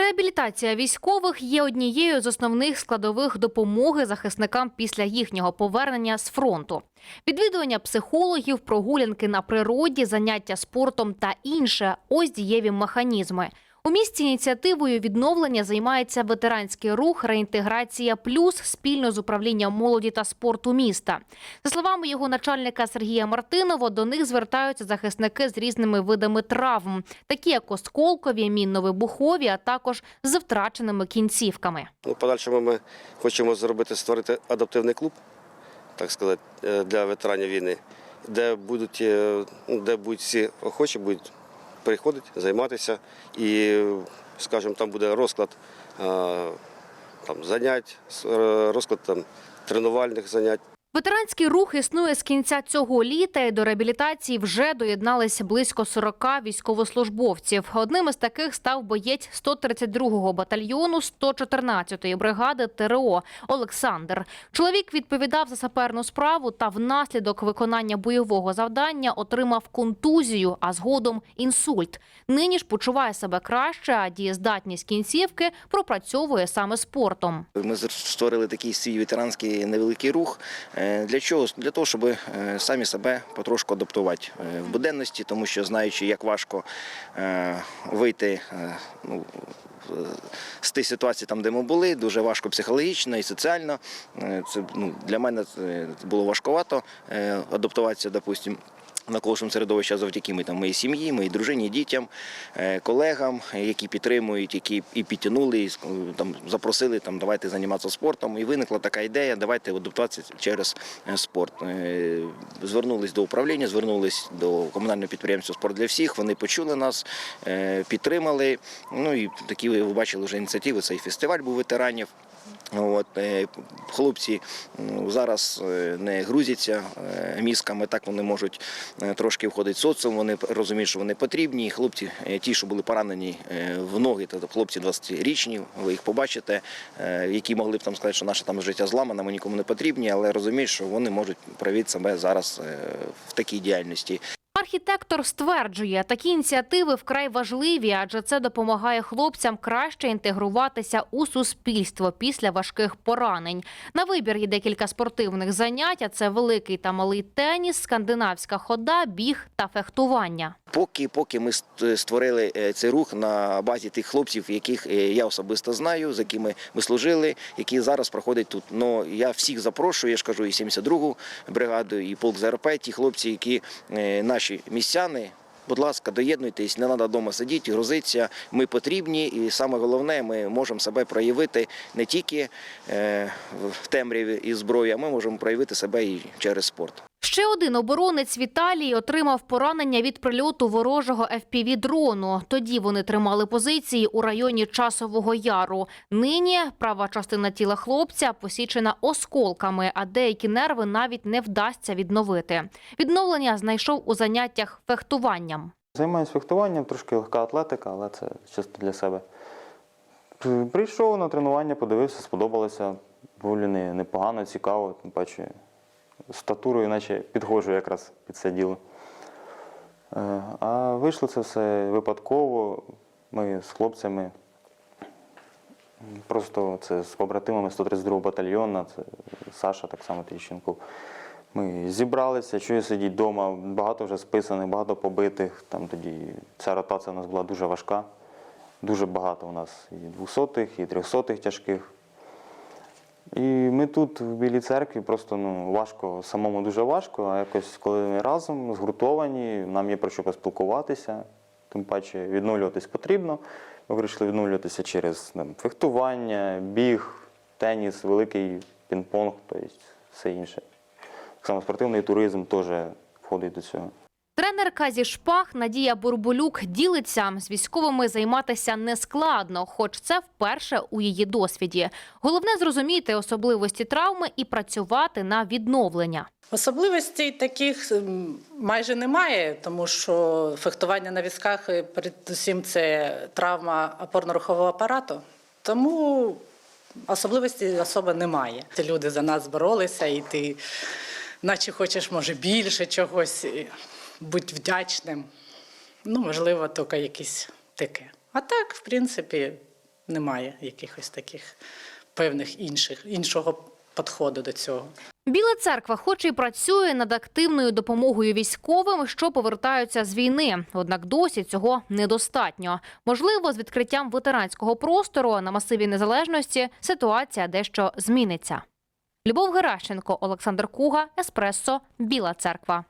Реабілітація військових є однією з основних складових допомоги захисникам після їхнього повернення з фронту. Відвідування психологів, прогулянки на природі, заняття спортом та інше ось дієві механізми. У місті ініціативою відновлення займається ветеранський рух Реінтеграція Плюс спільно з управлінням молоді та спорту міста. За словами його начальника Сергія Мартинова, до них звертаються захисники з різними видами травм, такі як осколкові, мінно-вибухові, а також з втраченими кінцівками. Ну, в подальшому ми хочемо зробити створити адаптивний клуб, так сказати, е, для ветеранів війни, де будуть, е, ну, де будуть всі охочі будуть приходити, займатися. І, скажімо, там буде розклад там, занять, е, розклад там, тренувальних занять. Ветеранський рух існує з кінця цього літа. і До реабілітації вже доєдналися близько 40 військовослужбовців. Одним із таких став боєць 132-го батальйону 114-ї бригади ТРО Олександр. Чоловік відповідав за саперну справу та внаслідок виконання бойового завдання отримав контузію, а згодом інсульт. Нині ж почуває себе краще, а дієздатність кінцівки пропрацьовує саме спортом. Ми створили такий свій ветеранський невеликий рух. Е, Для чого? Для того, щоб е, самі себе потрошку адаптувати е, в буденності, тому що знаючи, як важко вийти ну, з тієї ситуації, там, де ми були, дуже важко психологічно і соціально. Це ну, для мене було важкувато адаптуватися, допустимо. Навколишньому середовища завдяки ми там моїй сім'ї, моїй дружині, дітям, е, колегам, е, які підтримують, які і підтягнули, і там запросили там давайте займатися спортом. І виникла така ідея, давайте адаптуватися через е, спорт. Е, Звернулись до управління, звернулись до комунального підприємства Спорт для всіх. Вони почули нас, е, підтримали. Ну і такі ви бачили вже ініціативи. Цей фестиваль був ветеранів. От, е, хлопці зараз е, не грузяться е, мізками, так вони можуть трошки входити в соціум, вони розуміють, що вони потрібні. Хлопці, ті, що були поранені в ноги, тобто хлопці 20-річні, ви їх побачите, які могли б там сказати, що наше там життя зламане, ми нікому не потрібні, але розуміють, що вони можуть проявити себе зараз в такій діяльності. Архітектор стверджує, такі ініціативи вкрай важливі, адже це допомагає хлопцям краще інтегруватися у суспільство після важких поранень. На вибір є декілька спортивних занять. а Це великий та малий теніс, скандинавська хода, біг та фехтування. Поки, поки ми створили е, цей рух на базі тих хлопців, яких е, я особисто знаю, з якими ми служили, які зараз проходять тут. Ну я всіх запрошую, я ж кажу, і 72-гу бригаду, і полк ЗРП, ті хлопці, які е, наші містяни. Будь ласка, доєднуйтесь, не треба вдома сидіти, грузитися. Ми потрібні, і саме головне, ми можемо себе проявити не тільки е, в темряві і зброї, а ми можемо проявити себе і через спорт. Ще один оборонець Віталій отримав поранення від прильоту ворожого fpv дрону. Тоді вони тримали позиції у районі Часового Яру. Нині права частина тіла хлопця посічена осколками, а деякі нерви навіть не вдасться відновити. Відновлення знайшов у заняттях фехтуванням. Займаюся фехтуванням, трошки легка атлетика, але це чисто для себе. Прийшов на тренування, подивився, сподобалося. Доволі непогано, цікаво, тим паче статурою, наче підходжу якраз під це діло. Е, А вийшло це все випадково. Ми з хлопцями. Просто це з побратимами 132 батальйону, це Саша, так само Тріщенков. Ми зібралися, чую сидіть вдома, багато вже списаних, багато побитих. Там тоді ця ротація у нас була дуже важка. Дуже багато у нас і двохсотих, і трьохсотих тяжких. І ми тут, в Білій церкві, просто ну, важко, самому дуже важко, а якось коли ми разом згуртовані, нам є про що поспілкуватися, тим паче відновлюватись потрібно. Ми вирішили відновлюватися через там, фехтування, біг, теніс, великий пінг-понг, тобто все інше. Так само спортивний туризм теж входить до цього. Тренерка зі шпаг Надія Бурбулюк ділиться з військовими займатися нескладно, хоч це вперше у її досвіді. Головне зрозуміти особливості травми і працювати на відновлення. Особливостей таких майже немає, тому що фехтування на візках, передусім, це травма опорно-рухового апарату. Тому особливості особи немає. Люди за нас боролися, і ти, наче хочеш, може, більше чогось, будь вдячним. Ну, можливо, тільки якісь таке. А так, в принципі, немає якихось таких певних інших, іншого підходу до цього. Біла церква, хоч і працює над активною допомогою військовим, що повертаються з війни. Однак досі цього недостатньо. Можливо, з відкриттям ветеранського простору на масиві незалежності ситуація дещо зміниться. Любов Геращенко, Олександр Куга, Еспресо, Біла Церква.